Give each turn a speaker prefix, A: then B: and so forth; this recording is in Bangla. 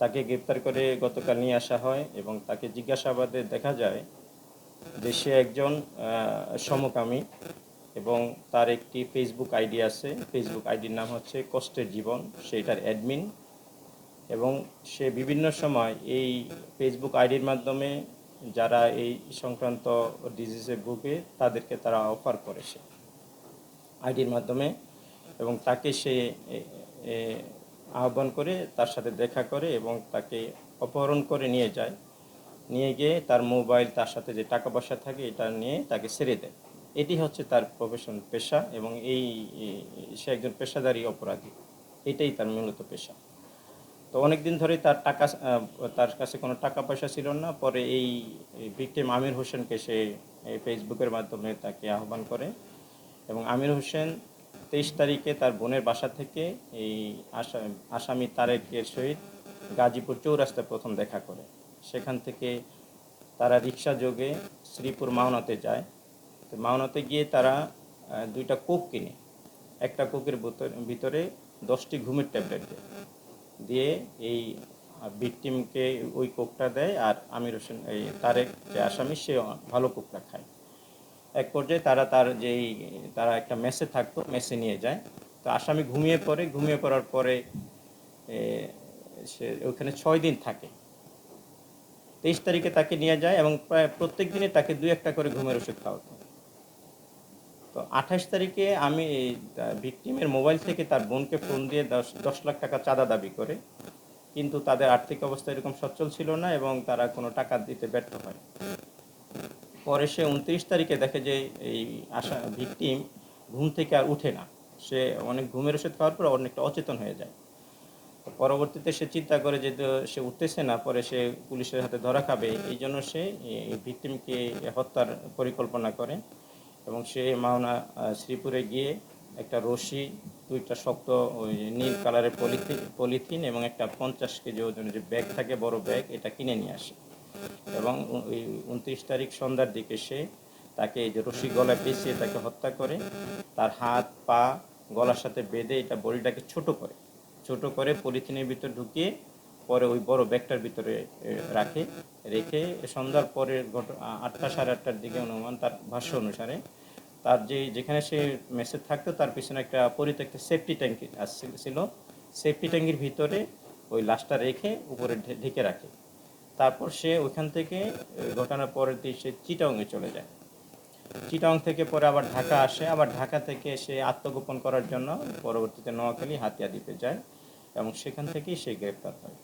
A: তাকে গ্রেপ্তার করে গতকাল নিয়ে আসা হয় এবং তাকে জিজ্ঞাসাবাদে দেখা যায় যে সে একজন সমকামী এবং তার একটি ফেসবুক আইডি আছে। ফেসবুক আইডির নাম হচ্ছে কষ্টের জীবন। সেটার অ্যাডমিন এবং সে বিভিন্ন সময় এই ফেসবুক আইডির মাধ্যমে যারা এই সংক্রান্ত ডিজিজে ভুগে, তাদেরকে তারা অফার করেছে আইডির মাধ্যমে এবং তাকে সে আহ্বান করে, তার সাথে দেখা করে এবং তাকে অপহরণ করে নিয়ে যায়। নিয়ে গিয়ে তার মোবাইল, তার সাথে যে টাকা পয়সা থাকে, এটা নিয়ে তাকে ছেড়ে দেয়। এটি হচ্ছে তার প্রফেশন পেশা এবং এই, সে একজন পেশাদারী অপরাধী। এটাই তার মূলত পেশা। তো অনেক দিন ধরে তার টাকা, তার কাছে কোনো টাকা পয়সা ছিল না। পরে এই ভিকটিম আমির হোসেনকে সে, এই ফেসবুকের মাধ্যমে তাকে আহ্বান করে এবং আমির হোসেন তেইশ তারিখে তার বোনের বাসা থেকে এই আসা- আসামি তারেকের সহিত গাজীপুর চৌরাস্তায় প্রথম দেখা করে। সেখান থেকে তারা রিক্সা যোগে শ্রীপুর মাওনাতে যায়। তো মাওনাতে গিয়ে তারা দুইটা কোক কিনে, একটা কোকের ভিতরে দশটি ঘুমের ট্যাবলেট দেয়। দিয়ে এই ভিকটিমকে ওই কোকটা দেয় আর আমির হোসেন, এই তারেক যে আসামি সে ভালো কোকটা খায়। এক পর্যায়ে তারা তার যেই, তারা একটা মেসে থাকতো, মেসে নিয়ে যায়। তো আসামি ঘুমিয়ে পড়ে, ঘুমিয়ে পড়ার পরে সে ওখানে ছয় দিন থাকে। তেইশ তারিখে তাকে নিয়ে যায় এবং প্রায় প্রত্যেক দিনে তাকে দুই একটা করে ঘুমের ওষুধ খাওয়াতো। তো আঠাশ তারিখে আমি ভিকটিমের মোবাইল থেকে তার বোনকে ফোন দিয়ে দশ দশ লাখ টাকা চাঁদা দাবি করে। কিন্তু তাদের আর্থিক অবস্থা এরকম সচ্ছল ছিল না এবং তারা কোনো টাকা দিতে ব্যর্থ হয়। পরে সে উনত্রিশ তারিখে দেখে যে এই আশা ভিকটিম ঘুম থেকে আর উঠে না। সে অনেক ঘুমের ওষুধ খাওয়ার পর অনেকটা অচেতন হয়ে যায়। পরবর্তীতে সে চিন্তা করে যে সে উঠতেছে না, পরে সে পুলিশের হাতে ধরা খাবে। এই জন্য সে ভিকটিমকে হত্যার পরিকল্পনা করে এবং সে মাওনা শ্রীপুরে গিয়ে একটা রশি, দুইটা শক্ত ওই নীল কালারের পলিথিন পলিথিন এবং একটা পঞ্চাশ কেজি ওজনের যে ব্যাগ থাকে, বড় ব্যাগ, এটা কিনে নিয়ে আসে। এবং উনত্রিশ তারিখ সন্ধ্যার দিকে সে তাকে এই যে রশি গলায় পেঁচিয়ে তাকে হত্যা করে, তার হাত, পা, গলার সাথে বেঁধে এটা বডিটাকে ছোট করে। ছোট করে পলিথিনের ভিতর ঢুকিয়ে পরে ওই বড় ব্যাগটার ভিতরে রাখে, রেখে সন্ধ্যার পরে ঘট- আটটা সাড়ে আটটার দিকে অনুমান তার ভাষ্য অনুসারে তার যে, যেখানে সে মেসেজ থাকতো তার পিছনে একটা পরিত্যক্ত সেফটি ট্যাঙ্কি আসছিল সেফটি ট্যাঙ্কির ভিতরে ওই লাশটা রেখে উপরে ঢেকে রাখে। তারপর সে ওইখান থেকে ঘটনার পরের দিন সে চিটাংয়ে চলে যায়। চিটাং থেকে পরে আবার ঢাকা আসে। আবার ঢাকা থেকে সে আত্মগোপন করার জন্য পরবর্তীতে নোয়াখালী হাতিয়া দিতে যায় এবং সেখান থেকেই সে গ্রেপ্তার হয়।